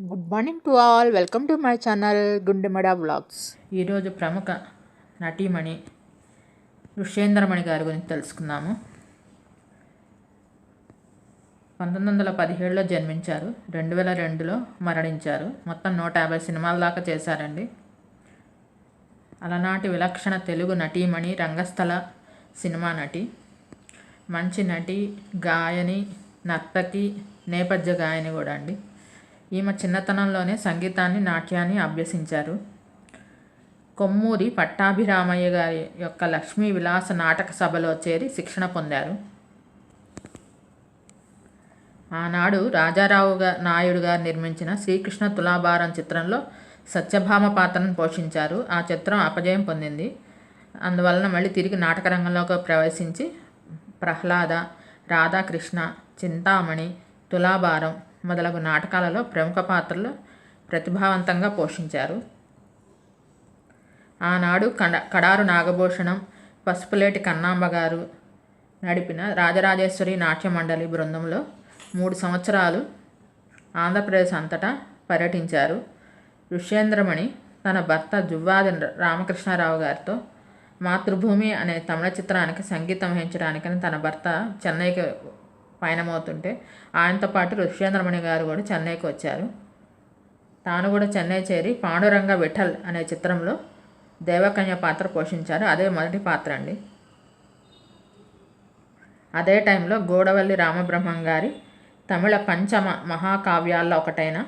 Good morning to all welcome to my channel Gundemada vlogs ఈరోజు ప్రముఖ నటీమణి ఋషేంద్రమణి గారి గురించి తెలుసుకుందాము. పంతొమ్మిది వందల పదిహేడులో జన్మించారు. రెండు వేల రెండులో మరణించారు. మొత్తం నూట యాభై సినిమాల దాకా చేశారండి. అలనాటి విలక్షణ తెలుగు నటీమణి రంగస్థల సినిమా నటి మంచి నటి గాయని నర్తకి నేపథ్య గాయని కూడా అండి. ఈమె చిన్నతనంలోనే సంగీతాన్ని నాట్యాన్ని అభ్యసించారు. కొమ్మూరి పట్టాభిరామయ్య గారి యొక్క లక్ష్మీ విలాస నాటక సభలో చేరి శిక్షణ పొందారు. ఆనాడు రాజారావు గారు నాయుడు గారు నిర్మించిన శ్రీకృష్ణ తులాభారం చిత్రంలో సత్యభామ పాత్రను పోషించారు. ఆ చిత్రం అపజయం పొందింది. అందువలన మళ్ళీ తిరిగి నాటక రంగంలోకి ప్రవేశించి ప్రహ్లాద రాధాకృష్ణ చింతామణి తులాభారం మొదలగు నాటకాలలో ప్రముఖ పాత్రలు ప్రతిభావంతంగా పోషించారు. ఆనాడు కడ కడారు నాగభూషణం పసుపులేటి కన్నాంబ గారు నడిపిన రాజరాజేశ్వరి నాట్య మండలి బృందంలో మూడు సంవత్సరాలు ఆంధ్రప్రదేశ్ అంతటా పర్యటించారు. ఋష్యేంద్రమణి తన భర్త జువ్వాది రామకృష్ణారావు గారితో మాతృభూమి అనే తమిళ చిత్రానికి సంగీతం వహించడానికని తన భర్త చెన్నైకి పయనమవుతుంటే ఆయనతో పాటు ఋష్యేంద్రమణి గారు కూడా చెన్నైకి వచ్చారు. తాను కూడా చెన్నై చేరి పాండురంగ విఠల్ అనే చిత్రంలో దేవకన్య పాత్ర పోషించారు. అదే మొదటి పాత్ర అండి. అదే టైంలో గూడవల్లి రామబ్రహ్మం గారి తమిళ పంచమ మహాకావ్యాల్లో ఒకటైన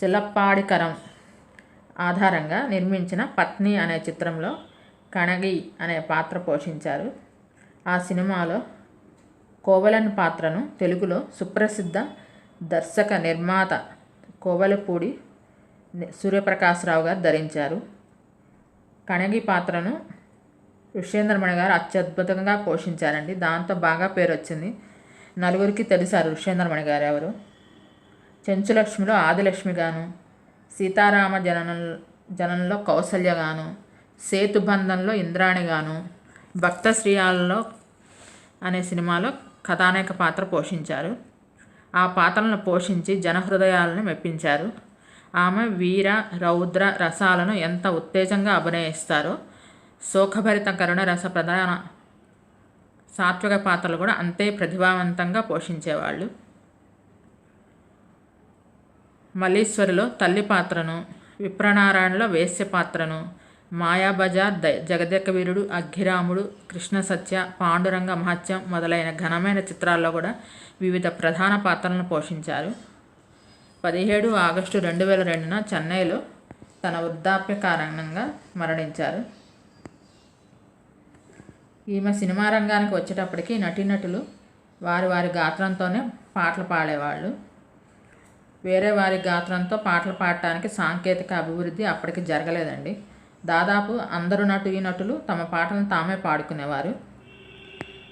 శిలప్పాడికరం ఆధారంగా నిర్మించిన పత్ని అనే చిత్రంలో కణగి అనే పాత్ర పోషించారు. ఆ సినిమాలో కోవలన్ పాత్రను తెలుగులో సుప్రసిద్ధ దర్శక నిర్మాత కోవలపూడి సూర్యప్రకాశ్రావు గారు ధరించారు. కణగి పాత్రను ఋష్యేంద్రమణి గారు అత్యద్భుతంగా పోషించారండి. దాంతో బాగా పేరు వచ్చింది నలుగురికి తెలిసారు ఋష్యేంద్రమణి గారు ఎవరు. చెంచులక్ష్మిలో ఆదిలక్ష్మి గాను సీతారామ జనన జనంలో కౌసల్య గాను సేతుబంధంలో ఇంద్రాణి గాను భక్త శ్రీయాలలో అనే సినిమాలో కథానాయక పాత్ర పోషించారు. ఆ పాత్రలను పోషించి జనహృదయాలను మెప్పించారు. ఆమె వీర రౌద్ర రసాలను ఎంత ఉత్తేజంగా అభినయిస్తారో శోకభరిత కరుణ రస ప్రధాన సాత్విక పాత్రలు కూడా అంతే ప్రతిభావంతంగా పోషించేవాళ్ళు. మల్లీశ్వరిలో తల్లి పాత్రను విప్రనారాయణలో వేశ్య పాత్రను మాయాబజార్ ద జగదేక వీరుడు అగ్గిరాముడు కృష్ణ సత్య పాండురంగ మహత్యం మొదలైన ఘనమైన చిత్రాల్లో కూడా వివిధ ప్రధాన పాత్రలను పోషించారు. పదిహేడు ఆగస్టు రెండు వేల రెండున చెన్నైలో తన వృద్ధాప్య కారణంగా మరణించారు. ఈమె సినిమా రంగానికి వచ్చేటప్పటికి నటీనటులు వారి వారి గాత్రంతోనే పాటలు పాడేవాళ్ళు. వేరే వారి గాత్రంతో పాటలు పాడటానికి సాంకేతిక అభివృద్ధి అప్పటికి జరగలేదండి. దాదాపు అందరు నటు నటులు తమ పాటలను తామే పాడుకునేవారు.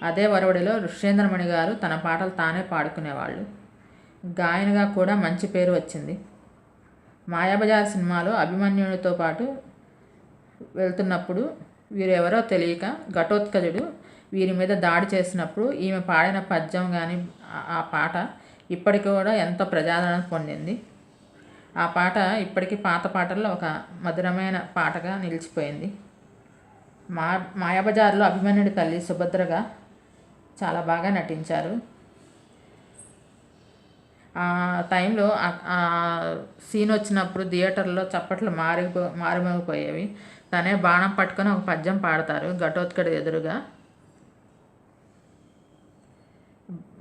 అదే వరవడిలో ఋష్యేంద్రమణి గారు తన పాటలు తానే పాడుకునేవాళ్ళు. గాయనగా కూడా మంచి పేరు వచ్చింది. మాయాబజార్ సినిమాలో అభిమన్యునితో పాటు వెళ్తున్నప్పుడు వీరెవరో తెలియక ఘటోత్కజుడు వీరి మీద దాడి చేసినప్పుడు ఈమె పాడిన పద్యం కానీ ఆ పాట ఇప్పటికి కూడా ఎంతో ప్రజాదరణ పొందింది. ఆ పాట ఇప్పటికీ పాత పాటల్లో ఒక మధురమైన పాటగా నిలిచిపోయింది. మా మాయాబజార్లో అభిమన్యుడి తల్లి సుభద్రగా చాలా బాగా నటించారు. ఆ టైంలో సీన్ వచ్చినప్పుడు థియేటర్లో చప్పట్లు మారిపో మారుమోగిపోయేవి. తనే బాణం పట్టుకొని ఒక పద్యం పాడతారు ఘటోత్కడు ఎదురుగా.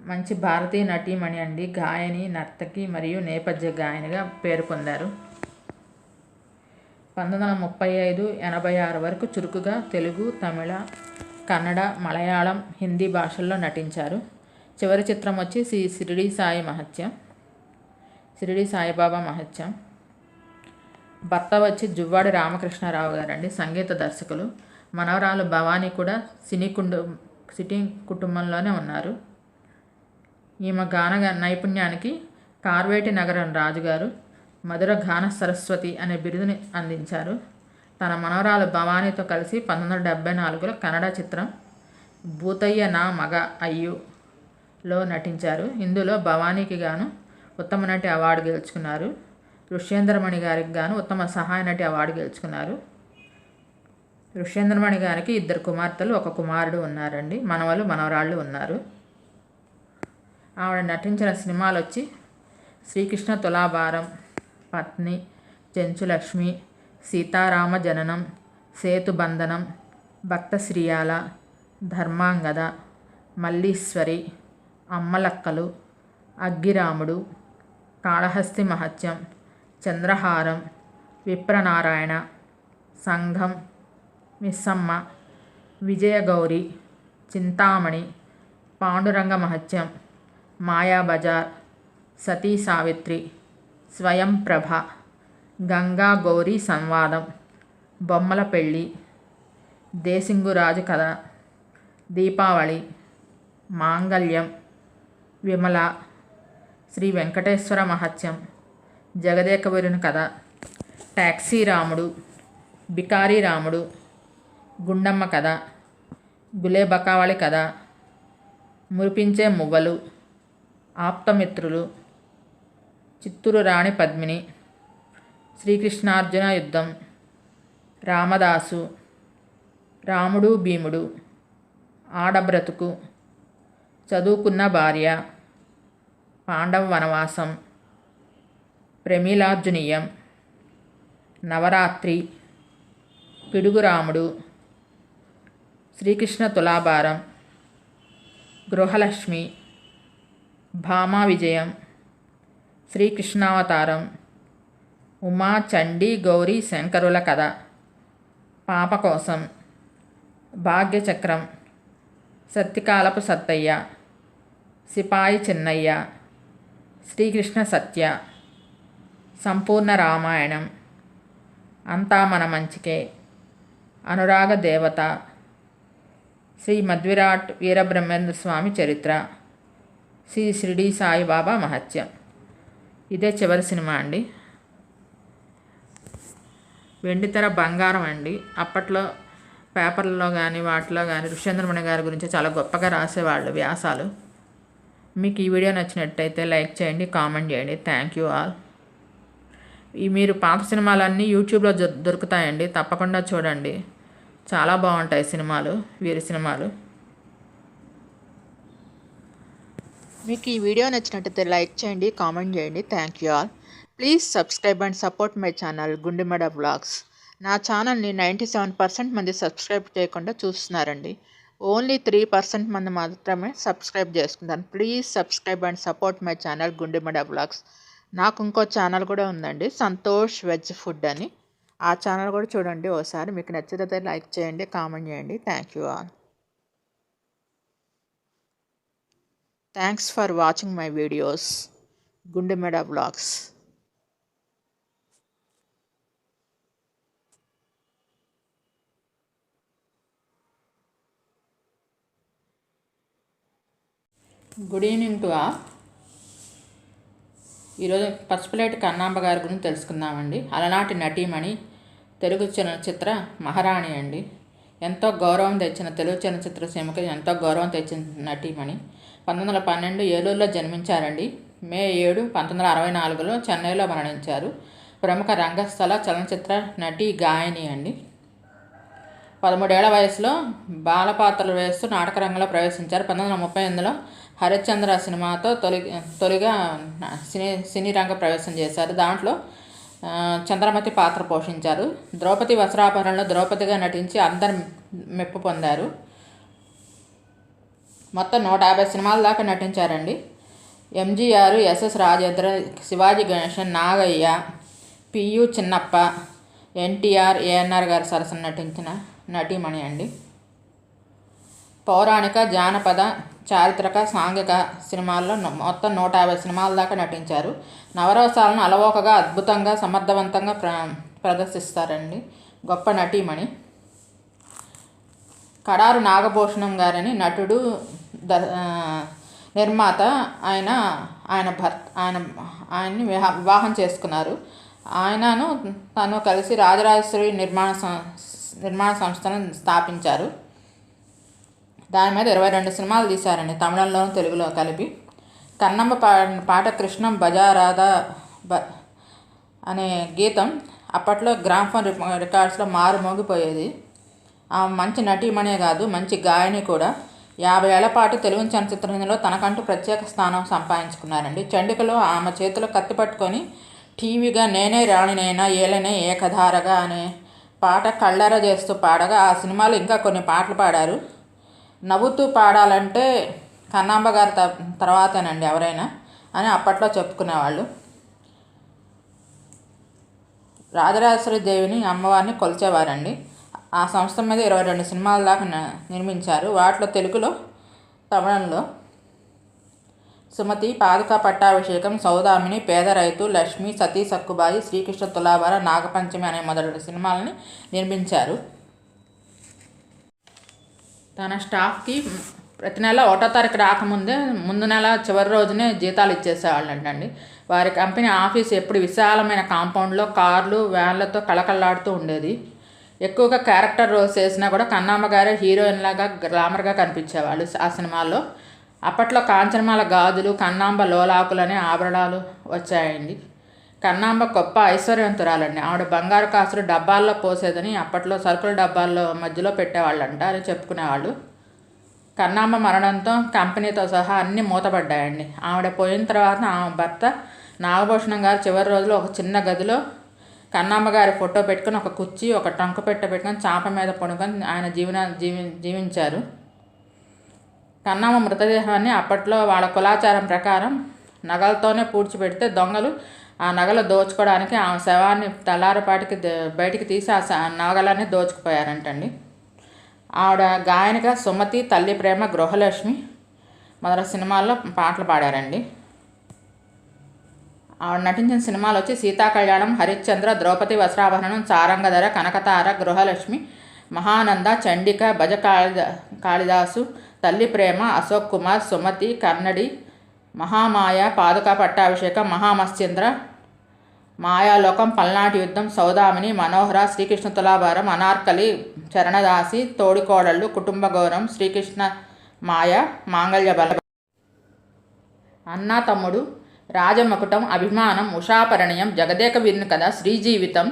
మంచి భారతీయ నటీమణి అండి. గాయని నర్తకి మరియు నేపథ్య గాయనిగా పేరు పొందారు. పంతొమ్మిది వందల ముప్పై ఐదు ఎనభై ఆరు వరకు చురుకుగా తెలుగు తమిళ కన్నడ మలయాళం హిందీ భాషల్లో నటించారు. చివరి చిత్రం వచ్చి శ్రీ సిరిడి సాయి మహత్యం. సిరిడి సాయిబాబా మహత్యం. భర్త వచ్చి జువ్వాడి రామకృష్ణారావు గారండి సంగీత దర్శకులు. మనవరాలు భవానీ కూడా సినీ కుండు సిటీ కుటుంబంలోనే ఉన్నారు. ఈమె గాన నైపుణ్యానికి కార్వేటి నగరం రాజుగారు మధుర గాన సరస్వతి అనే బిరుదుని అందించారు. తన మనవరాలు భవానీతో కలిసి పంతొమ్మిది వందల డెబ్బై నాలుగులో కన్నడ చిత్రం భూతయ్య నా మగ అయ్యులో నటించారు. ఇందులో భవానీకి గాను ఉత్తమ నటి అవార్డు గెలుచుకున్నారు. ఋష్యేంద్రమణి గారికి గాను ఉత్తమ సహాయ నటి అవార్డు గెలుచుకున్నారు. ఋష్యేంద్రమణి గారికి ఇద్దరు కుమార్తెలు ఒక కుమారుడు ఉన్నారండి. మనవలు మనవరాళ్ళు ఉన్నారు. ఆవిడ నటించిన సినిమాలు వచ్చి శ్రీకృష్ణ తులాభారం పత్ని చెంచులక్ష్మి సీతారామ జననం సేతుబంధనం భక్త శ్రీయాల ధర్మాంగద మల్లీశ్వరి అమ్మలక్కలు అగ్గిరాముడు కాళహస్తి మహత్యం చంద్రహారం విప్రనారాయణ సంఘం మిస్సమ్మ విజయగౌరి చింతామణి పాండురంగ మహత్యం మాయాబజార్ సతీ సావిత్రి స్వయం ప్రభ గంగా గౌరీ సంవాదం బొమ్మల పెళ్ళి దేశింగురాజు కథ దీపావళి మాంగళ్యం విమల శ్రీ వెంకటేశ్వర మహత్యం జగదేకవరుని కథ టాక్సీ రాముడు బికారీ రాముడు గుండమ్మ కథ గులేబకావళి కథ మురిపించే మువ్వలు ఆప్తమిత్రులు చిత్తూరు రాణి పద్మిని శ్రీకృష్ణార్జున యుద్ధం రామదాసు రాముడు భీముడు ఆడబ్రతుకు చదువుకున్న భార్య పాండవ వనవాసం ప్రమీలార్జునీయం నవరాత్రి పిడుగురాముడు శ్రీకృష్ణ తులాభారం గృహలక్ష్మి భామా విజయం శ్రీకృష్ణావతారం. ఉమా చండీ గౌరీ శంకరుల కథ. పాప కోసం భాగ్యచక్రం. సత్యకాలపు సత్తయ్య. సిపాయి చిన్నయ్య. శ్రీకృష్ణ సత్య. సంపూర్ణ రామాయణం. అంతా మన మంచికే. అనురాగ దేవత. శ్రీ మధ్విరాట్ వీరబ్రహ్మేంద్ర స్వామి చరిత్ర. శ్రీ షిరిడి సాయిబాబా మహత్యం. ఇదే చివరి సినిమా అండి. వెండితెర బంగారం అండి. అప్పట్లో పేపర్లలో కానీ వాటిలో కానీ ఋష్యేంద్రమణి గారి గురించి చాలా గొప్పగా రాసేవాళ్ళు వ్యాసాలు. మీకు ఈ వీడియో నచ్చినట్టయితే లైక్ చేయండి కామెంట్ చేయండి. Thank you all. ఈ మీరు పాత సినిమాలన్నీ యూట్యూబ్లో దొ- దొరుకుతాయండి. తప్పకుండా చూడండి. చాలా బాగుంటాయి సినిమాలు వీరి సినిమాలు. మీకు ఈ వీడియో నచ్చినట్టయితే లైక్ చేయండి కామెంట్ చేయండి. Thank you all please subscribe and support my channel Gundemada blogs నా ఛానల్ని నైంటీ సెవెన్ పర్సెంట్ మంది సబ్స్క్రైబ్ చేయకుండా చూస్తున్నారండి. ఓన్లీ త్రీ పర్సెంట్ మంది మాత్రమే సబ్స్క్రైబ్ చేసుకుంటాను please subscribe and support my channel Gundemada blogs నాకు ఇంకో ఛానల్ కూడా ఉందండి సంతోష్ వెజ్ ఫుడ్ అని. ఆ ఛానల్ కూడా చూడండి ఓసారి మీకు నచ్చితే లైక్ చేయండి కామెంట్ చేయండి. Thank you all thanks for watching my videos Gundemeda blogs good evening to all ఈరోజు పసుపులేటి కన్నాంబ గారి గురించి తెలుసుకుందామండి. అలనాటి నటీమణి తెలుగు చలనచిత్ర మహారాణి అండి. ఎంతో గౌరవం తెచ్చిన తెలుగు చలనచిత్ర సీమకి ఎంతో గౌరవం తెచ్చిన నటీమణి. పంతొమ్మిది వందల పన్నెండు ఏలూరులో జన్మించారండి. మే ఏడు పంతొమ్మిది వందల అరవై నాలుగులో చెన్నైలో మరణించారు. ప్రముఖ రంగస్థల చలనచిత్ర నటి గాయని అండి. పదమూడేళ్ళ వయసులో బాలపాత్రలు వేస్తూ నాటకరంగంలో ప్రవేశించారు. పంతొమ్మిది వందల ముప్పై ఎనిమిదిలో హరిశ్చంద్ర సినిమాతో తొలి తొలిగా సినీ సినీ రంగ ప్రవేశం చేశారు. దాంట్లో చంద్రమతి పాత్ర పోషించారు. ద్రౌపది వస్త్రాపహరణలో ద్రౌపదిగా నటించి అందరు మెప్పు పొందారు. మొత్తం నూట యాభై సినిమాల దాకా నటించారండి. MGR SS Rajendra Sivaji Ganesan Nagaiah PU Chinnappa NTR ANR గారి సరసన నటించిన నటీమణి అండి. పౌరాణిక జానపద చారిత్రక సాంఘిక సినిమాల్లో మొత్తం నూట యాభై సినిమాల దాకా నటించారు. నవరసాలను అలవోకగా అద్భుతంగా సమర్థవంతంగా ప్ర ప్రదర్శిస్తారండి గొప్ప నటీమణి. కడారు నాగభూషణం గారని నటుడు ద నిర్మాత ఆయన ఆయన భర్త ఆయన ఆయన్ని వివా- వివాహం చేసుకున్నారు. ఆయనను తను కలిసి రాజరాజేశ్వరి నిర్మాణ సం- నిర్మాణ సంస్థను స్థాపించారు. దాని మీద ఇరవై రెండు సినిమాలు తీశారండి తమిళంలోను తెలుగులో కలిపి. కన్నమ్మ పా పాట కృష్ణం బజారాదా బ అనే గీతం అప్పట్లో గ్రామ్ఫోన్ రికార్డ్స్లో మారుమోగిపోయేది. మంచి నటీమణే కాదు మంచి గాయని కూడా. యాభై ఏళ్ళ పాటు తెలుగు చలనచిత్రంలో తనకంటూ ప్రత్యేక స్థానం సంపాదించుకున్నారండి. చండికలో ఆమె చేతిలో కత్తి పట్టుకొని టీవీగా నేనే రాణినైనా ఏలనే ఏకధారగా అనే పాట కళ్ళార చేస్తూ పాడగా ఆ సినిమాలో ఇంకా కొన్ని పాటలు పాడారు. నవ్వుతూ పాడాలంటే కన్నాంబ గారి త- తర్వాతేనండి ఎవరైనా అని అప్పట్లో చెప్పుకునేవాళ్ళు. రాజరాజేశ్వరి దేవిని అమ్మవారిని కొలిచేవారండి. ఆ సంస్థ మీద ఇరవై రెండు సినిమాల దాకా నిర్మించారు. వాటిలో తెలుగులో తమిళంలో సుమతి పాదుక పట్టాభిషేకం సౌదామిని పేద రైతు లక్ష్మి సతీ సక్కుబాయి శ్రీకృష్ణ తులాభార నాగపంచమి అనే మొదటి సినిమాలని నిర్మించారు. తన స్టాఫ్కి ప్రతి నెల ఒకటో తారీఖు రాకముందే ముందు నెల చివరి రోజునే జీతాలు ఇచ్చేసేవాళ్ళంటండి. వారి కంపెనీ ఆఫీస్ ఎప్పుడు విశాలమైన కాంపౌండ్లో కార్లు వ్యాన్లతో కళకళలాడుతూ ఉండేది. ఎక్కువగా క్యారెక్టర్ రోల్స్ వేసినా కూడా కన్నామ్మ గారే హీరోయిన్ లాగా గ్లామర్గా కనిపించేవాళ్ళు ఆ సినిమాల్లో. అప్పట్లో కాంచనమాల గాజులు కన్నాంబ లోలాకులు అనే ఆభరణాలు వచ్చాయండి. కన్నాంబ గొప్ప ఐశ్వర్యవంతురాలండి. ఆవిడ బంగారు కాసులు డబ్బాల్లో పోసేదని అప్పట్లో సరుకుల డబ్బాల్లో మధ్యలో పెట్టేవాళ్ళంట అని చెప్పుకునేవాళ్ళు. కన్నాంబ మరణంతో కంపెనీతో సహా అన్నీ మూతపడ్డాయండి. ఆవిడ పోయిన తర్వాత ఆమె భర్త నాగభూషణం గారు చివరి రోజులు ఒక చిన్న గదిలో కన్నాంబ గారి ఫోటో పెట్టుకొని ఒక కుర్చీ ఒక టంక పెట్ట పెట్టుకొని చాప మీద పడుకొని ఆయన జీవన జీవి జీవించారు. కన్నమ్మ మృతదేహాన్ని అప్పట్లో వాళ్ళ కులాచారం ప్రకారం నగలతోనే పూడ్చిపెడితే దొంగలు ఆ నగలు దోచుకోవడానికి ఆమె శవాన్ని తెల్లారిపాటికి బయటికి తీసి ఆ శ- నగలన్నీ దోచుకుపోయారంటండి. ఆవిడ గాయనిగా సుమతి తల్లి ప్రేమ గృహలక్ష్మి మొదల సినిమాల్లో పాటలు పాడారండి. ఆవిడ నటించిన సినిమాలు వచ్చి సీతా కళ్యాణం హరిశ్చంద్ర ద్రౌపది వస్త్రాభరణం సారంగధర కనకతార గృహలక్ష్మి మహానంద చండిక భజ కాళిదాసు తల్లి ప్రేమ అశోక్ కుమార్ సుమతి కన్నడి మహామాయ పాదుకా పట్టాభిషేకం మహామత్స్యంద్ర మాయాలోకం పల్నాటి యుద్ధం సౌదామిని మనోహర శ్రీకృష్ణ తులాభారం అనార్కలి చరణదాసి తోడికోడళ్ళు కుటుంబ గౌరవం శ్రీకృష్ణ మాయ మాంగళ్య బల అన్నా తమ్ముడు రాజమకుటం అభిమానం ఉషాపరణయం జగదేక వీరుని కథ శ్రీజీవితం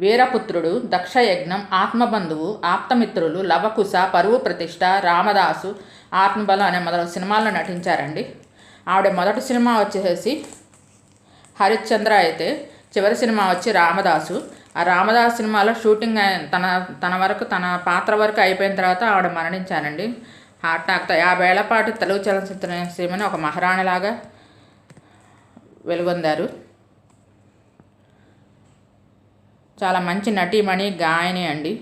వీరపుత్రుడు దక్షయజ్ఞం ఆత్మబంధువు ఆప్తమిత్రులు లవకుశ పరువు ప్రతిష్ట రామదాసు ఆత్మబలం అనే మొదలగు సినిమాల్లో నటించారండి. ఆవిడ మొదటి సినిమా వచ్చేసి హరిశ్చంద్ర అయితే చివరి సినిమా వచ్చి రామదాసు. ఆ రామదాస్ సినిమాలో షూటింగ్ తన తన వరకు తన పాత్ర వరకు అయిపోయిన తర్వాత ఆవిడ మరణించానండి హార్ట్ అటాక్తో యాభై ఏళ్ళ పాటు తెలుగు చలనచిత్ర సీమని ఒక మహారాణిలాగా వెలుగొందారు. చాలా మంచి నటీమణి గాయని అండి.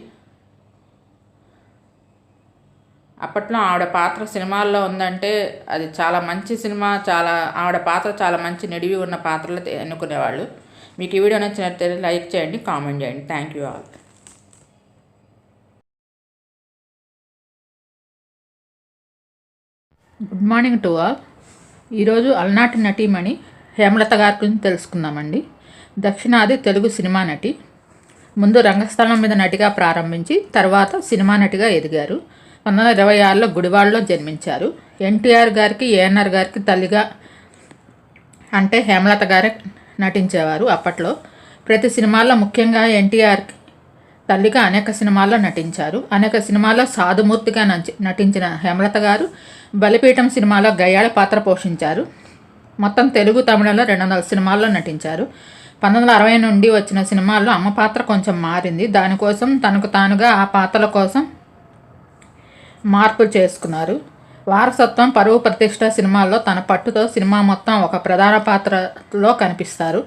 అప్పట్లో ఆవిడ పాత్ర సినిమాల్లో ఉందంటే అది చాలా మంచి సినిమా చాలా ఆవిడ పాత్ర చాలా మంచి నిడివి ఉన్న పాత్రలు ఎన్నుకునేవాళ్ళు. మీకు ఈ వీడియో నచ్చినట్లయితే లైక్ చేయండి కామెంట్ చేయండి. Thank you all. Good morning to all. ఈరోజు అలనాటి నటీమణి హేమలత గారి గురించి తెలుసుకుందామండి. దక్షిణాది తెలుగు సినిమా నటి. ముందు రంగస్థలం మీద నటిగా ప్రారంభించి తర్వాత సినిమా నటిగా ఎదిగారు. పంతొమ్మిది వందల ఇరవై ఆరులో గుడివాడలో జన్మించారు. ఎన్టీఆర్ గారికి ఏఎన్ఆర్ గారికి తల్లిగా అంటే హేమలత గారే నటించేవారు అప్పట్లో. ప్రతి సినిమాల్లో ముఖ్యంగా ఎన్టీఆర్ తల్లిగా అనేక సినిమాల్లో నటించారు. అనేక సినిమాల్లో సాధుమూర్తిగా నటించిన హేమలత గారు బలిపీఠం సినిమాలో గయ్యాళ పాత్ర పోషించారు. మొత్తం తెలుగు తమిళంలో రెండు వందల సినిమాల్లో నటించారు. పంతొమ్మిది వందల అరవై నుండి వచ్చిన సినిమాల్లో అమ్మ పాత్ర కొంచెం మారింది. దానికోసం తనకు తానుగా ఆ పాత్రల కోసం మార్పులు చేసుకున్నారు. వారసత్వం పరువు ప్రతిష్ట సినిమాల్లో తన పట్టుతో సినిమా మొత్తం ఒక ప్రధాన పాత్రలో కనిపిస్తారు.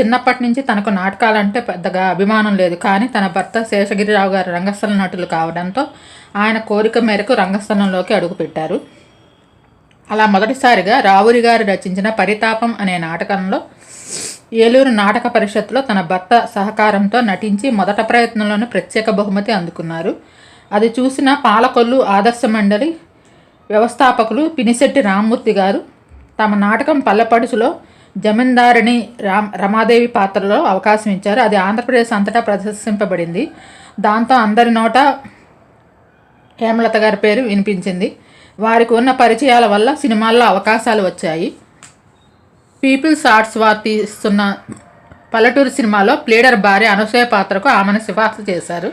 చిన్నప్పటి నుంచి తనకు నాటకాలంటే పెద్దగా అభిమానం లేదు. కానీ తన భర్త శేషగిరిరావు గారు రంగస్థల నటులు కావడంతో ఆయన కోరిక మేరకు రంగస్థలంలోకి అడుగుపెట్టారు. అలా మొదటిసారిగా రావురి గారు రచించిన పరితాపం అనే నాటకంలో ఏలూరు నాటక పరిషత్లో తన భర్త సహకారంతో నటించి మొదట ప్రయత్నంలోనే ప్రత్యేక బహుమతి అందుకున్నారు. అది చూసిన పాలకొల్లు ఆదర్శ మండలి వ్యవస్థాపకులు పినిశెట్టి రామ్మూర్తి గారు తమ నాటకం పల్లెపడుచులో జమీందారిని రామ్ రమాదేవి పాత్రలో అవకాశం ఇచ్చారు. అది ఆంధ్రప్రదేశ్ అంతటా ప్రదర్శింపబడింది. దాంతో అందరి నోట హేమలత గారి పేరు వినిపించింది. వారికి ఉన్న పరిచయాల వల్ల సినిమాల్లో అవకాశాలు వచ్చాయి. పీపుల్స్ ఆర్ట్స్ వారు తీస్తున్న పల్లెటూరు సినిమాలో ప్లీడర్ భార్య అనసూయ పాత్రకు ఆమెను సిఫార్సు చేశారు.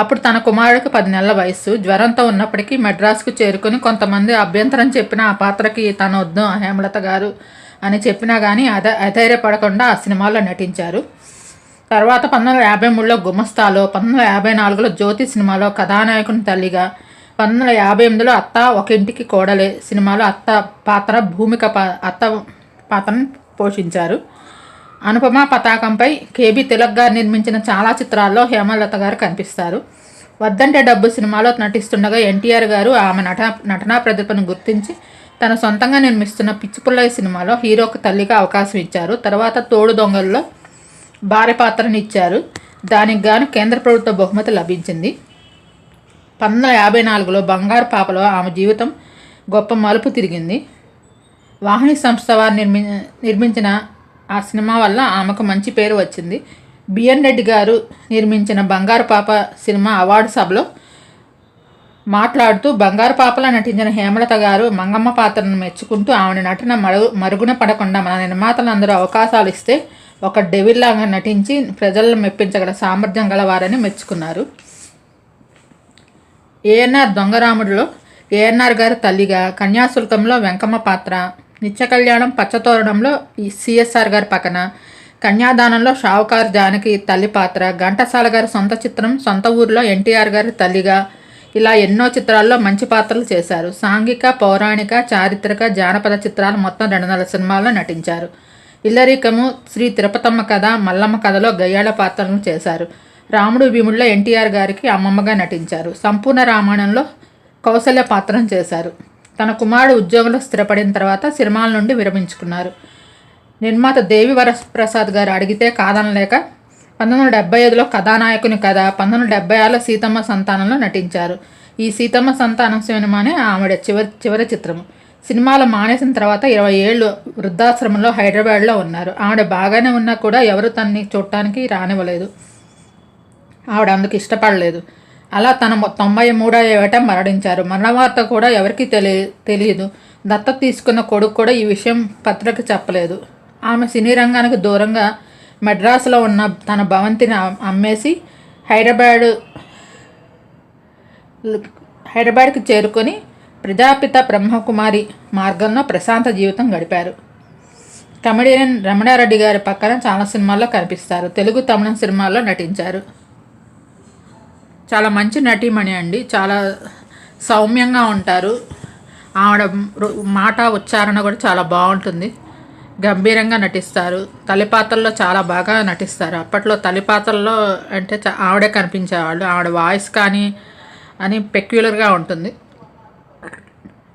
అప్పుడు తన కుమారుడికి పది నెలల వయస్సు. జ్వరంతో ఉన్నప్పటికీ మెడ్రాస్కు చేరుకుని కొంతమంది అభ్యంతరం చెప్పిన ఆ పాత్రకి తన వద్దు హేమలత గారు అని చెప్పినా కానీ అధ అధైర్యపడకుండా ఆ సినిమాలో నటించారు. తర్వాత పంతొమ్మిది వందల యాభై మూడులో గుమస్తాలో పంతొమ్మిది వందల యాభై నాలుగులో జ్యోతి సినిమాలో కథానాయకుని తల్లిగా పంతొమ్మిది వందల యాభై ఎనిమిదిలో అత్త ఒక ఇంటికి కోడలే సినిమాలో అత్త పాత్ర భూమిక పా అత్త పాత్రను పోషించారు. అనుపమ పతాకంపై కేబీ తిలక్ గారు నిర్మించిన చాలా చిత్రాల్లో హేమలత గారు కనిపిస్తారు. వద్దంటే డబ్బు సినిమాలో నటిస్తుండగా ఎన్టీఆర్ గారు ఆమె నట నటనా ప్రతిభను గుర్తించి తన సొంతంగా నిర్మిస్తున్న పిచ్చిపుల్లయ్య సినిమాలో హీరోకు తల్లిగా అవకాశం ఇచ్చారు. తర్వాత తోడు దొంగల్లో భార్య పాత్రను ఇచ్చారు. దానికి గాను కేంద్ర ప్రభుత్వ బహుమతి లభించింది. పంతొమ్మిది వందల యాభై నాలుగులో బంగారు పాపలో ఆమె జీవితం గొప్ప మలుపు తిరిగింది. వాహిని సంస్థ వారు నిర్మి నిర్మించిన ఆ సినిమా వల్ల ఆమెకు మంచి పేరు వచ్చింది. బిఎన్ రెడ్డి గారు నిర్మించిన బంగారు పాప సినిమా అవార్డు సభలో మాట్లాడుతూ బంగారు పాపలో నటించిన హేమలత గారు మంగమ్మ పాత్రను మెచ్చుకుంటూ ఆమె నటన మరుగు మరుగున పడకుండా మన నిర్మాతలందరూ అవకాశాలు ఇస్తే ఒక డెవిల్లాగా నటించి ప్రజలను మెప్పించగల సామర్థ్యం గలవారని మెచ్చుకున్నారు. ఏఎన్ఆర్ దొంగరాముడిలో ఏఎన్ఆర్ గారి తల్లిగా కన్యాశుల్కంలో వెంకమ్మ పాత్ర నిత్య కళ్యాణం పచ్చతోరణంలో సిఎస్ఆర్ గారి పక్కన కన్యాదానంలో షావుకార్ జానకి తల్లి పాత్ర ఘంటసాల గారి సొంత చిత్రం సొంత ఊరిలో ఎన్టీఆర్ గారి తల్లిగా ఇలా ఎన్నో చిత్రాల్లో మంచి పాత్రలు చేశారు. సాంఘిక పౌరాణిక చారిత్రక జానపద చిత్రాలు మొత్తం రెండు వందల సినిమాల్లో నటించారు. ఇల్లరికము శ్రీ తిరుపతమ్మ కథ మల్లమ్మ కథలో గయ్యాళ పాత్రలను చేశారు. రాముడు భీముడిలో ఎన్టీఆర్ గారికి అమ్మమ్మగా నటించారు. సంపూర్ణ రామాయణంలో కౌశల్య పాత్రను చేశారు. తన కుమారుడు ఉద్యోగంలో స్థిరపడిన తర్వాత సినిమాల నుండి విరమించుకున్నారు. నిర్మాత దేవి వరప్రసాద్ గారు అడిగితే కాదనలేక పంతొమ్మిది వందల డెబ్బై ఐదులో కథానాయకుని కథ పంతొమ్మిది వందల డెబ్బై ఆరులో సీతమ్మ సంతానంలో నటించారు. ఈ సీతమ్మ సంతానం సినిమానే ఆవిడ చివరి చివరి చిత్రము సినిమాలు మానేసిన తర్వాత ఇరవై ఏళ్ళు వృద్ధాశ్రమంలో హైదరాబాద్లో ఉన్నారు. ఆవిడ బాగానే ఉన్నా కూడా ఎవరు తనని చూడటానికి రానివ్వలేదు. ఆవిడ అందుకు ఇష్టపడలేదు. అలా తన తొంభై మూడో ఏట మరణించారు. మరణ వార్త కూడా ఎవరికీ తెలియ తెలియదు. దత్తత తీసుకున్న కొడుకు కూడా ఈ విషయం పత్రిక చెప్పలేదు. ఆమె సినీ రంగానికి దూరంగా మెడ్రాస్లో ఉన్న తన భవంతిని అమ్మేసి హైదరాబాద్ హైదరాబాద్కి చేరుకొని ప్రజాపిత బ్రహ్మకుమారి మార్గంలో ప్రశాంత జీవితం గడిపారు. కమెడియన్ రమణారెడ్డి గారి పక్కన చాలా సినిమాల్లో కనిపిస్తారు. తెలుగు తమిళం సినిమాల్లో నటించారు. చాలా మంచి నటీమణి అండి. చాలా సౌమ్యంగా ఉంటారు. ఆవిడ మాట ఉచ్చారణ కూడా చాలా బాగుంటుంది. గంభీరంగా నటిస్తారు. తలిపాత్రల్లో చాలా బాగా నటిస్తారు. అప్పట్లో తలిపాత్రల్లో అంటే ఆవిడే కనిపించేవాళ్ళు. ఆవిడ వాయిస్ కానీ అని పెక్యులర్గా ఉంటుంది.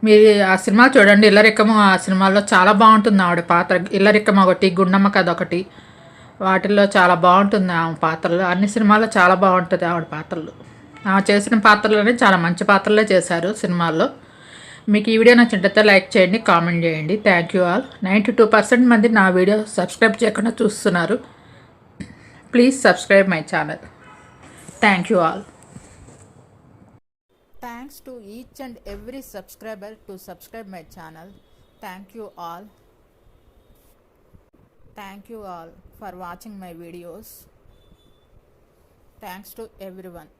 మీరు ఆ సినిమా చూడండి. ఇల్లరిక్కము ఆ సినిమాలో చాలా బాగుంటుంది ఆవిడ పాత్ర. ఇల్లరిక్కం ఒకటి గుండమ్మ కథ ఒకటి. వాటిల్లో చాలా బాగుంటుంది ఆమె పాత్రలు. అన్ని సినిమాల్లో చాలా బాగుంటుంది ఆవిడ పాత్రలు. ఆమె చేసిన పాత్రలోనే చాలా మంచి పాత్రలే చేశారు సినిమాల్లో. మీకు ఈ వీడియో నచ్చినట్లయితే లైక్ చేయండి కామెంట్ చేయండి. Thank you all ninety two percent మంది నా వీడియో సబ్స్క్రైబ్ చేయకుండా చూస్తున్నారు. Please subscribe my channel thank you all thanks to each and every subscriber to subscribe my channel thank you all thank you all for watching my videos thanks to everyone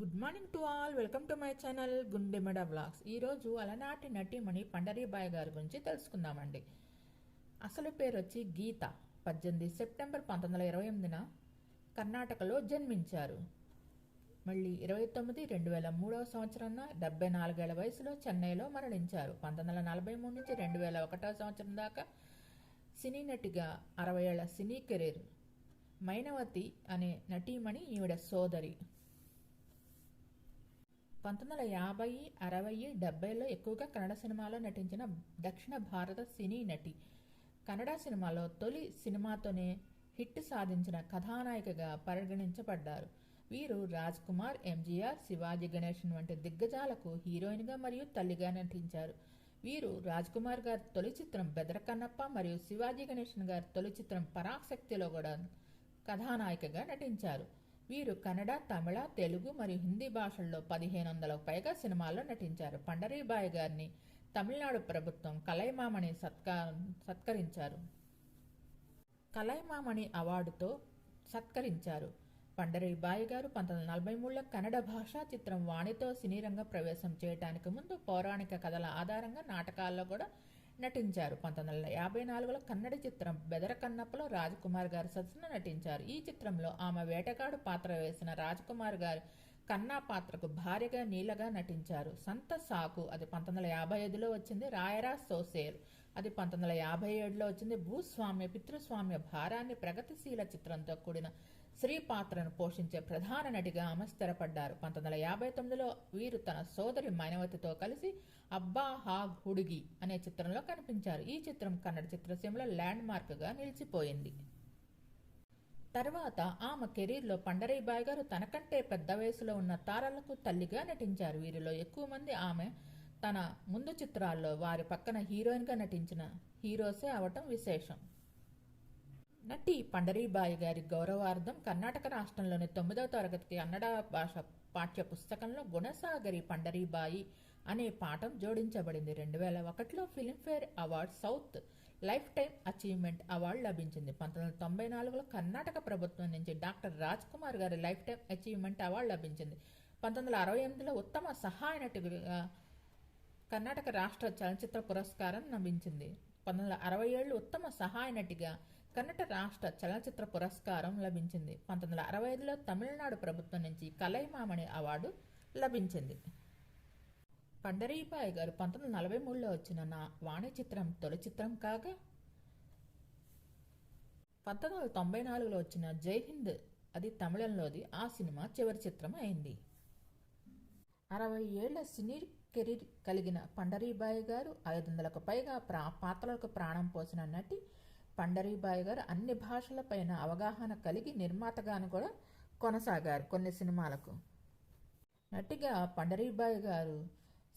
good morning to all welcome to my channel Gundemeda blogs ఈరోజు అలనాటి నటీమణి పండరీబాయ్ గారి గురించి తెలుసుకుందామండి. అసలు పేరు వచ్చి గీత. పద్దెనిమిది September పంతొమ్మిది వందల ఇరవై ఎనిమిదిన కర్ణాటకలో జన్మించారు. మళ్ళీ ఇరవై తొమ్మిది రెండు వేల మూడవ సంవత్సరాన డెబ్బై నాలుగేళ్ళ వయసులో చెన్నైలో మరణించారు. పంతొమ్మిది వందల నలభై మూడు నుంచి రెండు వేల ఒకటో సంవత్సరం దాకా సినీ నటిగా అరవై ఏళ్ళ సినీ కెరీర్ మైనవతి అనే నటీమణి ఈవిడ సోదరి. పంతొమ్మిది వందల యాభై అరవై డెబ్బైలో ఎక్కువగా కన్నడ సినిమాలో నటించిన దక్షిణ భారత సినీ నటి. కన్నడ సినిమాలో తొలి సినిమాతోనే హిట్ సాధించిన కథానాయికగా పరిగణించబడ్డారు. వీరు రాజ్ కుమార్ ఎంజీఆర్ శివాజీ గణేషన్ వంటి దిగ్గజాలకు హీరోయిన్గా మరియు తల్లిగా నటించారు. వీరు రాజ్ కుమార్ గారి తొలి చిత్రం బెదరకన్నప్ప మరియు శివాజీ గణేషన్ గారి తొలి చిత్రం పరాశక్తిలో కూడా కథానాయికగా నటించారు. వీరు కన్నడ తమిళ తెలుగు మరియు హిందీ భాషల్లో పదిహేను వందలకు పైగా సినిమాల్లో నటించారు. పండరీబాయి గారిని తమిళనాడు ప్రభుత్వం కలైమామణి సత్కా సత్కరించారు. కలైమామణి అవార్డుతో సత్కరించారు. పండరీబాయి గారు పంతొమ్మిది వందల నలభై మూడులో కన్నడ భాషా చిత్రం వాణితో సినీరంగ ప్రవేశం చేయడానికి ముందు పౌరాణిక కథల ఆధారంగా నాటకాల్లో కూడా నటించారు. పంతొమ్మిది వందల యాభై నాలుగులో కన్నడ చిత్రం బెదరకన్నప్పలో రాజకుమార్ రాజ్కుమార్ గారి సరసన నటించారు. ఈ చిత్రంలో ఆమె వేటగాడు పాత్ర వేసిన రాజ్కుమార్ గారు కన్నా పాత్రకు భార్యగా నీలగా నటించారు. సంత సాకు అది పంతొమ్మిది వందల యాభై ఐదులో వచ్చింది. రాయరా సోసేర్ అది పంతొమ్మిది వందల యాభై ఏడులో వచ్చింది. భూస్వామ్య పితృస్వామ్య భారాన్ని ప్రగతిశీల చిత్రంతో కూడిన స్త్రీ పాత్రను పోషించే ప్రధాన నటిగా ఆమె స్థిరపడ్డారు. పంతొమ్మిది వందల యాభై తొమ్మిదిలో వీరు తన సోదరి మైనవతితో కలిసి అబ్బా హాగ్ హుడిగి అనే చిత్రంలో కనిపించారు. ఈ చిత్రం కన్నడ చిత్రసీమలో ల్యాండ్ మార్క్గా నిలిచిపోయింది. తర్వాత ఆమె కెరీర్లో పండరీబాయి గారు తనకంటే పెద్ద వయసులో ఉన్న తారలకు తల్లిగా నటించారు. వీరిలో ఎక్కువ మంది ఆమె తన ముందు చిత్రాల్లో వారి పక్కన హీరోయిన్గా నటించిన హీరోసే అవటం విశేషం. నటి పండరీబాయి గారి గౌరవార్థం కర్ణాటక రాష్ట్రంలోని తొమ్మిదవ తరగతికి కన్నడ భాష పాఠ్య పుస్తకంలో గుణసాగరి పండరీబాయి అనే పాఠం జోడించబడింది. రెండు వేల ఒకటిలో Filmfare award south lifetime achievement award లభించింది. పంతొమ్మిది వందల తొంభై నాలుగులో కర్ణాటక ప్రభుత్వం నుంచి డాక్టర్ రాజ్ కుమార్ గారి లైఫ్ టైం అచీవ్మెంట్ అవార్డు లభించింది. పంతొమ్మిది వందల అరవై ఎనిమిదిలో ఉత్తమ సహాయ నటుడిగా కర్ణాటక రాష్ట్ర చలనచిత్ర పురస్కారం లభించింది. పంతొమ్మిది వందల అరవై ఏళ్ళు ఉత్తమ సహాయ నటిగా కన్నడ రాష్ట్ర చలనచిత్ర పురస్కారం లభించింది. పంతొమ్మిది వందల అరవై ఐదులో తమిళనాడు ప్రభుత్వం నుంచి కలైమామణి అవార్డు లభించింది. పండరీబాయి గారు పంతొమ్మిది వందల నలభై మూడులో వచ్చిన నా వాణి చిత్రం తొలి చిత్రం కాగా పంతొమ్మిది వందల తొంభై నాలుగులో వచ్చిన జై హింద్ అది తమిళంలోది. ఆ సినిమా చివరి చిత్రం అయింది. అరవై ఏళ్ళ సినీ కెరీర్ కలిగిన పండరీబాయి గారు ఐదు వందలకు పైగా ప్రా పాత్రలకు ప్రాణం పోసిన నటి పండరీబాయి గారు అన్ని భాషలపైన అవగాహన కలిగి నిర్మాతగాను కూడా కొనసాగారు కొన్ని సినిమాలకు. నటిగా పండరీబాయి గారు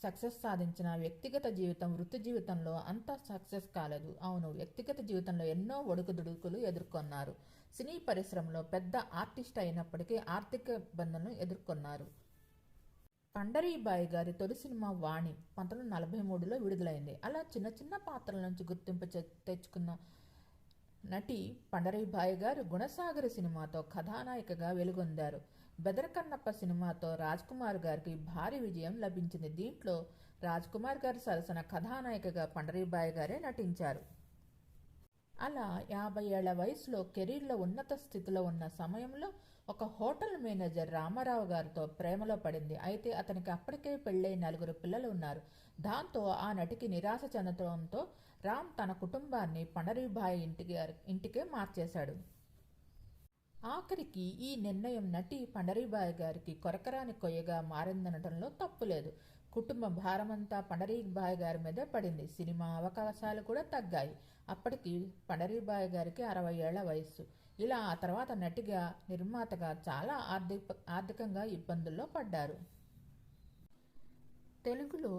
సక్సెస్ సాధించిన వ్యక్తిగత జీవితం వృత్తి జీవితంలో అంత సక్సెస్ కాలేదు. అవును వ్యక్తిగత జీవితంలో ఎన్నో ఒడుకుదుడుకులు ఎదుర్కొన్నారు. సినీ పరిశ్రమలో పెద్ద ఆర్టిస్ట్ అయినప్పటికీ ఆర్థిక ఇబ్బందులను ఎదుర్కొన్నారు. పండరీబాయి గారి తొలి సినిమా వాణి పంతొమ్మిది నలభై మూడులో విడుదలైంది. అలా చిన్న చిన్న పాత్రల నుంచి గుర్తింపు తెచ్చుకున్న నటి పండరీబాయి గారు గుణసాగర్ సినిమాతో కథానాయికగా వెలుగొందారు. బెదరకన్నప్ప సినిమాతో రాజ్ కుమార్ గారికి భారీ విజయం లభించింది. దీంట్లో రాజ్ కుమార్ గారి సరసన కథానాయికగా పండరీబాయి గారే నటించారు. అలా యాభై ఏళ్ళ వయసులో కెరీర్లో ఉన్నత స్థితిలో ఉన్న సమయంలో ఒక హోటల్ మేనేజర్ రామారావు గారితో ప్రేమలో పడింది. అయితే అతనికి అప్పటికే పెళ్ళై నలుగురు పిల్లలు ఉన్నారు. దాంతో ఆ నటికి నిరాశ చెందడంతో రామ్ తన కుటుంబాన్ని పండరీబాయి ఇంటికి ఇంటికే మార్చేశాడు. ఆఖరికి ఈ నిర్ణయం నటి పండరీబాయి గారికి కొరకరాని కొయ్యగా మారిందనటంలో తప్పులేదు. కుటుంబ భారమంతా పండరీబాయి గారి మీద పడింది. సినిమా అవకాశాలు కూడా తగ్గాయి. అప్పటికి పండరీబాయి గారికి అరవై ఏళ్ళ వయస్సు. ఇలా ఆ తర్వాత నటిగా నిర్మాతగా చాలా ఆర్థిక ఆర్థికంగా ఇబ్బందుల్లో పడ్డారు. తెలుగులో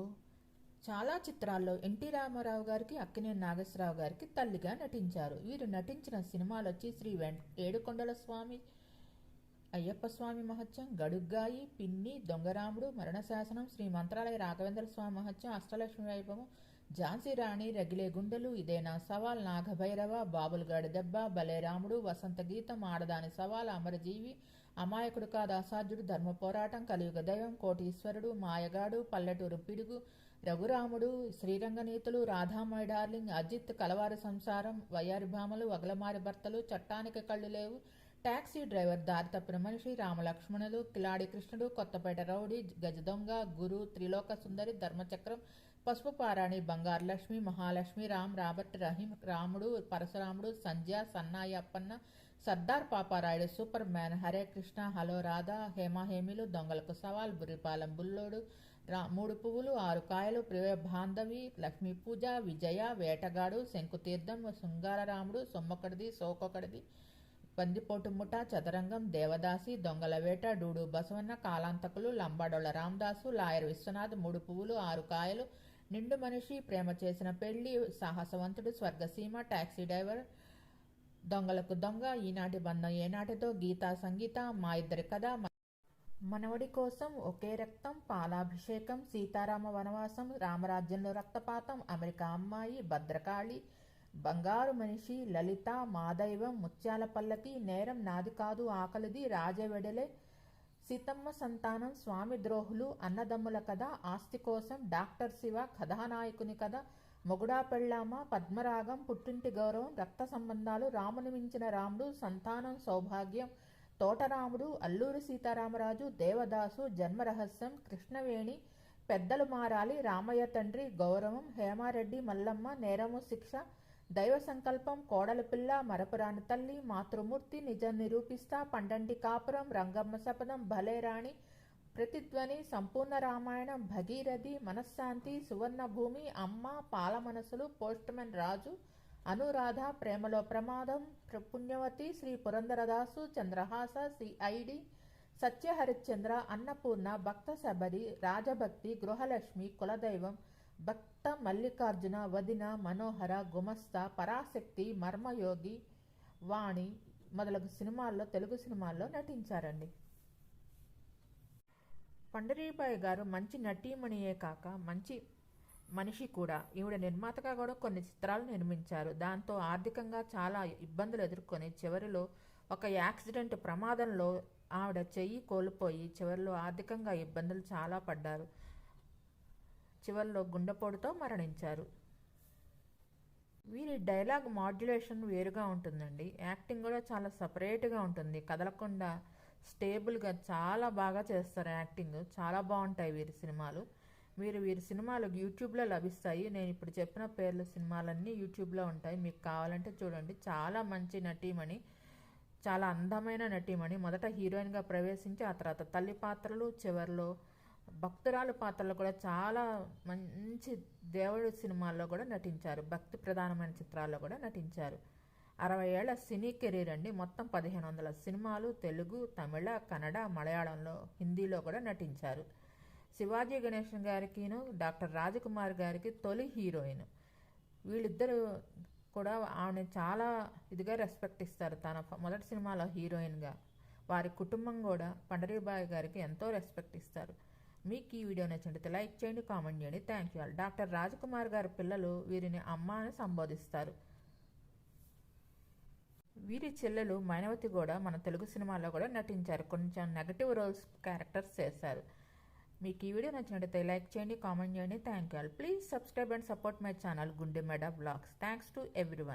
చాలా చిత్రాల్లో ఎన్టీ రామారావు గారికి అక్కినేని నాగేశ్వరరావు గారికి తల్లిగా నటించారు. వీరు నటించిన సినిమాలు వచ్చి శ్రీ వెం ఏడుకొండల స్వామి అయ్యప్ప స్వామి మహత్యం గడుగ్గాయి పిన్ని దొంగరాముడు మరణశాసనం శ్రీ మంత్రాలయ రాఘవేంద్ర స్వామి మహత్యం అష్టలక్ష్మి వైభవం ఝాన్సీ రాణి రగిలే గుండెలు ఇదేనా సవాల్ నాగభైరవ బాబులగాడి దెబ్బ బలేరాముడు వసంత గీతం ఆడదాని సవాల్ అమరజీవి అమాయకుడు కాదు అసాధ్యుడు ధర్మ పోరాటం కలియుగ దైవం కోటీశ్వరుడు మాయగాడు పల్లెటూరు పిడుగు రఘురాముడు శ్రీరంగనీతులు రాధామయ డార్లింగ్ అజిత్ కలవారి సంసారం వయ్యారి భామలు వగలమారి భర్తలు చట్టానికి కళ్ళు లేవు. టాక్సీ డ్రైవర్ దారి తప్పిన మనిషి రామలక్ష్మణులు కిలాడి కృష్ణుడు కొత్తపేట రౌడీ గజదొంగ గురు త్రిలోక సుందరి Dharmachakram Pasupu Parani Bangaru Lakshmi Mahalakshmi Ram Robert Rahim Ramudu Parasuramudu Sandhya Sannayi Appanna Sardar Paparayudu Superman Hare Krishna hello Radha Hemahemeelu దొంగలకు సవాల్ బుర్రిపాలెం బుల్లోడు మూడు పువ్వులు ఆరు కాయలు ప్రియ బాంధవి లక్ష్మీ పూజ విజయ వేటగాడు శంకుతీర్థం శృంగారరాముడు సొమ్మొకటిది సోకొకటిది పందిపోటు ముఠ చదరంగం దేవదాసి దొంగల వేట డూడు బసవన్న కాలాంతకులు లంబాడోళ్ళ రామదాసు లాయర్ విశ్వనాథ్ మూడు పువ్వులు ఆరు కాయలు నిండు మనిషి ప్రేమ చేసిన పెళ్ళి సాహసవంతుడు స్వర్గసీమ టాక్సీ డ్రైవర్ దొంగలకు దొంగ ఈనాటి బంధం ఏనాటితో గీతా సంగీత మా ఇద్దరి కథ మనవడి కోసం ఒకే రక్తం పాలాభిషేకం సీతారామ వనవాసం రామరాజ్యంలో రక్తపాతం అమెరికా అమ్మాయి భద్రకాళి బంగారు మనిషి లలిత మాదైవం ముత్యాల పల్లకి నేరం నాది కాదు ఆకలిది రాజవెడలే సీతమ్మ సంతానం స్వామి ద్రోహులు అన్నదమ్ముల కథ ఆస్తి కోసం డాక్టర్ శివ కథానాయకుని కథ మొగుడా పెళ్ళామ పద్మరాగం పుట్టింటి గౌరవం రక్త సంబంధాలు రాముని మించిన రాముడు సంతానం సౌభాగ్యం తోటరాముడు అల్లూరి సీతారామరాజు దేవదాసు జన్మరహస్యం కృష్ణవేణి పెద్దలు మారాలి రామయ్య తండ్రి గౌరవం హేమారెడ్డి మల్లమ్మ నేరము శిక్ష దైవ సంకల్పం కోడల పిల్ల మరపురాని తల్లి మాతృమూర్తి నిజం నిరూపిస్తా పండంటి కాపురం రంగమ్మ శపథం భలేరాణి ప్రతిధ్వని సంపూర్ణ రామాయణం భగీరథి మనశ్శాంతి సువర్ణ భూమి అమ్మ పాల మనసులు పోస్ట్మెన్ రాజు అనురాధ ప్రేమలో ప్రమాదం పుణ్యవతి శ్రీ పురంధరదాసు చంద్రహాస సిఐడి సత్యహరిశ్చంద్ర అన్నపూర్ణ భక్త శబరి రాజభక్తి గృహలక్ష్మి కులదైవం భక్త మల్లికార్జున వదిన మనోహర గుమస్తా పరాశక్తి మర్మయోగి వాణి మొదలగు సినిమాల్లో తెలుగు సినిమాల్లో నటించారండి. పండరీబాయి గారు మంచి నటీమణియే కాక మంచి మనిషి కూడా ఈవిడ నిర్మాతగా కూడా కొన్ని చిత్రాలు నిర్మించారు. దాంతో ఆర్థికంగా చాలా ఇబ్బందులు ఎదుర్కొని చివరిలో ఒక యాక్సిడెంట్ ప్రమాదంలో ఆవిడ చెయ్యి కోల్పోయి చివరిలో ఆర్థికంగా ఇబ్బందులు చాలా పడ్డారు. చివరిలో గుండెపోటుతో మరణించారు. వీరి డైలాగ్ మాడ్యులేషన్ వేరుగా ఉంటుందండి. యాక్టింగ్ కూడా చాలా సపరేట్గా ఉంటుంది. కదలకుండా స్టేబుల్గా చాలా బాగా చేస్తారు యాక్టింగ్. చాలా బాగుంటాయి వీరి సినిమాలు. మీరు వీరి సినిమాలు యూట్యూబ్లో లభిస్తాయి. నేను ఇప్పుడు చెప్పిన పేర్ల సినిమాలన్నీ యూట్యూబ్లో ఉంటాయి. మీకు కావాలంటే చూడండి. చాలా మంచి నటీమణి చాలా అందమైన నటీమణి. మొదట హీరోయిన్గా ప్రవేశించి ఆ తర్వాత తల్లి పాత్రలు చివరిలో భక్తురాలు పాత్రలు కూడా చాలా మంచి దేవుడి సినిమాల్లో కూడా నటించారు. భక్తి ప్రధానమైన చిత్రాల్లో కూడా నటించారు. అరవై ఏళ్ళ సినీ కెరీర్ అండి. మొత్తం పదిహేను వందల సినిమాలు తెలుగు తమిళ కన్నడ మలయాళంలో హిందీలో కూడా నటించారు. శివాజీ గణేశన్ గారికిను డాక్టర్ రాజకుమార్ గారికి తొలి హీరోయిన్. వీళ్ళిద్దరూ కూడా ఆమె చాలా ఇదిగా రెస్పెక్ట్ ఇస్తారు. తన మొదటి సినిమాలో హీరోయిన్గా. వారి కుటుంబం కూడా పండరీబాయి గారికి ఎంతో రెస్పెక్ట్ ఇస్తారు. మీకు ఈ వీడియో నచ్చినట్లయితే లైక్ చేయండి కామెంట్ చేయండి. థ్యాంక్ యూ డాక్టర్ రాజకుమార్ గారి పిల్లలు వీరిని అమ్మ అని సంబోధిస్తారు. వీరి చెల్లెలు మైనవతి కూడా మన తెలుగు సినిమాలో కూడా నటించారు. కొంచెం నెగటివ్ రోల్స్ క్యారెక్టర్స్ చేశారు. మీకు ఈ వీడియో నచ్చినట్టయితే లైక్ చేయండి కామెంట్ చేయండి. Thank you all please subscribe and support my channel Gundemeda blogs thanks to every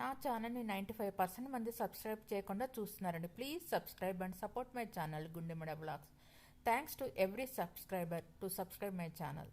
నా ఛానల్ని నైంటీ ఫైవ్ పర్సెంట్ మంది సబ్స్క్రైబ్ చేయకుండా చూస్తున్నారండి. Please subscribe and support my channel Gundemeda blogs thanks to every subscriber to subscribe my channel